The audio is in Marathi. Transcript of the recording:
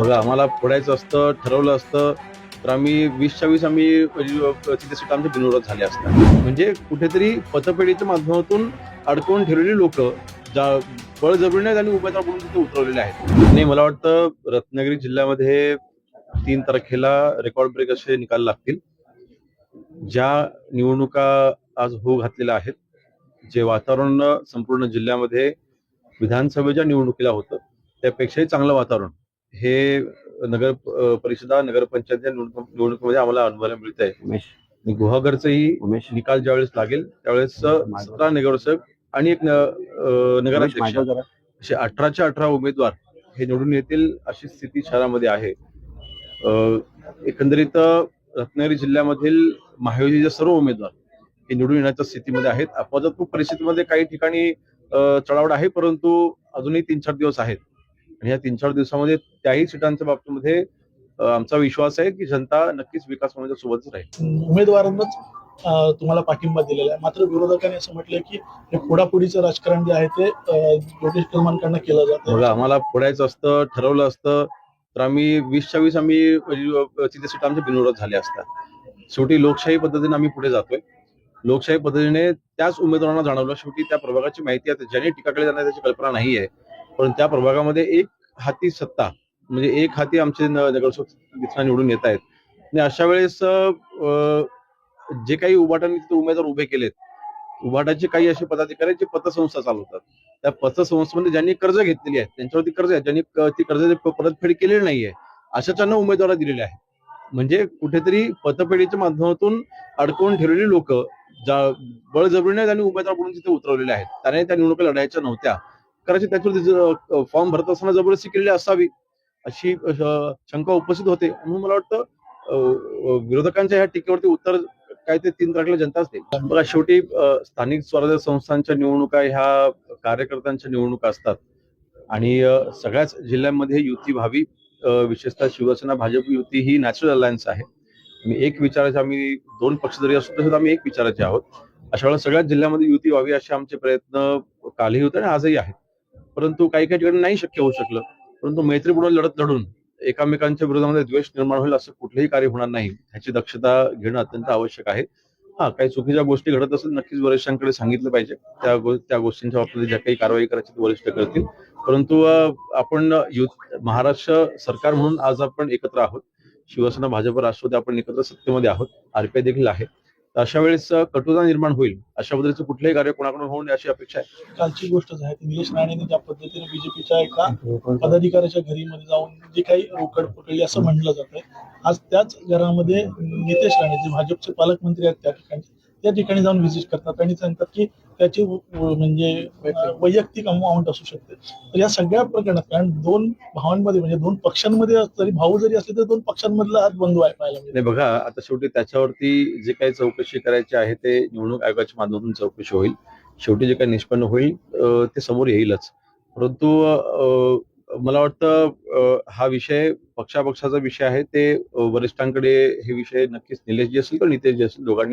बघा आम्हाला फोडायचं असतं ठरवलं असतं तर आम्ही वीसच्या वीस आम्ही म्हणजे, तिथे सीट आमच्या बिनविरोध झाल्या असतात. म्हणजे कुठेतरी पतपेढीच्या माध्यमातून अडकवून ठेवलेली लोक ज्या बळजबरीने आणि उभ्या म्हणून तिथे उतरवलेले आहेत. आणि मला वाटतं रत्नागिरी जिल्ह्यामध्ये तीन तारखेला रेकॉर्ड ब्रेक असे निकाल लागतील. ज्या निवडणुका आज होऊ घातलेल्या आहेत जे वातावरण संपूर्ण जिल्ह्यामध्ये विधानसभेच्या निवडणुकीला होतं त्यापेक्षाही चांगलं वातावरण. हे नगर परिषदा नगरपंचायतच्या निवडणुक निवडणुकीमध्ये आम्हाला अनुभवायला मिळत आहे गुहागरचंही उमेश. निकाल ज्यावेळेस लागेल त्यावेळेस सतरा नगरसेवक आणि एक नगराध्यक्ष. असे अठराच्या अठरा उमेदवार हे निवडून येतील अशी स्थिती शहरामध्ये आहे. एकंदरीत रत्नागिरी जिल्ह्यामधील महायुतीचे सर्व उमेदवार हे निवडून येण्याच्या स्थितीमध्ये आहेत. अपवादात्मक परिस्थितीमध्ये काही ठिकाणी चढावड आहे परंतु अजूनही तीन चार दिवस आहेत. आणि या तीन चार दिवसामध्ये त्याही सीटांच्या बाबतीमध्ये आमचा विश्वास आहे की जनता नक्कीच विकास होण्याच्या सोबतच राहील. उमेदवारांनाच तुम्हाला पाठिंबा दिलेला आहे. मात्र विरोधकांनी असं म्हटलंय की हे फोडाफोडीचं राजकारण जे आहे ते योगेश कलमांकडनं केलं जातं बघा आम्हाला फोडायचं असतं ठरवलं असतं तर आम्ही वीसच्या वीस आम्ही म्हणजे, तिथे सीट आमच्या बिनविरोध झाल्या असतात शेवटी लोकशाही पद्धतीने आम्ही पुढे जातोय. लोकशाही पद्धतीने त्याच उमेदवारांना जाणवलं. शेवटी त्या प्रभागाची माहिती आहे ज्याने टीकाकडे जाणार त्याची कल्पना नाही आहे पण त्या प्रभागामध्ये एक हाती सत्ता म्हणजे एक हाती आमचे नगरसेवक तिथं निवडून येत आहेत. आणि अशा वेळेस जे काही उभाटांनी तिथे उमेदवार उभे केलेत उभाटाचे काही असे पदाधिकारी आहेत जे पतसंस्था चालवतात. त्या पतसंस्थेमध्ये ज्यांनी कर्ज घेतलेली आहे त्यांच्यावरती कर्ज आहे ज्यांनी ती कर्ज परतफेड केलेली नाहीये अशाच्यांना उमेदवार दिलेले आहे म्हणजे कुठेतरी पतपेढीच्या माध्यमातून अडकवून ठेवलेली लोक ज्या बळजबरीने त्यांनी उमेदवार म्हणून तिथे उतरवलेले आहेत. त्याने त्या निवडणुका लढायच्या नव्हत्या. कदाचित त्याच्यावरती फॉर्म भरत असताना जबरदस्ती केलेली असावी अशी शंका उपस्थित होते. म्हणून मला वाटतं विरोधकांच्या ह्या टीकेवरती उत्तर काय ते तीन तारखेला जनताच देईल. बघा शेवटी स्थानिक स्वराज्य संस्थांच्या निवडणुका ह्या कार्यकर्त्यांच्या निवडणुका असतात. आणि सगळ्याच जिल्ह्यांमध्ये युती व्हावी विशेषतः शिवसेना भाजप युती ही नॅचरल अलायन्स आहे. आणि एक विचाराचे आम्ही दोन पक्ष जरी असतो तसं सुद्धा आम्ही एक विचाराचे आहोत. अशा वेळेला सगळ्याच जिल्ह्यामध्ये युती व्हावी असे आमचे प्रयत्न कालही होते आणि आजही आहेत. परंतु काही काही ठिकाणी नाही शक्य होऊ शकलं. परंतु मैत्रीपूर्ण लढत लढून एकामेकांच्या विरोधामध्ये द्वेष निर्माण होईल असं कुठलंही कार्य होणार नाही. ह्याची दक्षता घेणं अत्यंत आवश्यक आहे. हा काही चुकीच्या गोष्टी घडत असेल नक्कीच वरिष्ठांकडे सांगितलं पाहिजे. त्या गो- त्या गोष्टींच्या बाबतीत ज्या काही कारवाई करायची वरिष्ठ करतील. परंतु आपण युथ महाराष्ट्र सरकार म्हणून आज आपण एकत्र आहोत. शिवसेना भाजप राष्ट्रवादी आपण एकत्र सत्तेमध्ये आहोत. आरपीआय देखील आहे. अशा वेळेस कटुता निर्माण होईल अशा पद्धतीचं कुठलंही कार्य कोणाकडून होऊ नये अशी अपेक्षा आहे. कालची गोष्टच आहे निलेश राणेने ज्या पद्धतीने बीजेपीच्या एका पदाधिकाऱ्याच्या घरी मध्ये जाऊन जी काही रोकड पकडली असं म्हणलं जात आहे आज त्याच घरामध्ये नितेश राणे जे भाजपचे पालकमंत्री आहेत त्या ठिकाणी त्या ठिकाणी जाऊन व्हिजिट करतात. आणि सांगतात की त्याची म्हणजे वैयक्तिक अमाऊंट असू शकते. तर या सगळ्या प्रकरणात कारण दोन भावांमध्ये म्हणजे दोन पक्षांमध्ये जरी भाऊ जरी असले तर दोन पक्षांमधला हात बंधू आहे पाहायला बघा आता शेवटी त्याच्यावरती जे काही चौकशी करायची आहे ते निवडणूक आयोगाच्या माध्यमातून चौकशी होईल. शेवटी जे काही निष्पन्न होईल ते समोर येईलच. परंतु मला वाटतं हा विषय पक्षापक्षाचा विषय आहे. ते वरिष्ठांकडे हे विषय नक्कीच निलेश जी असेल किंवा नितेश जी असेल दोघांनी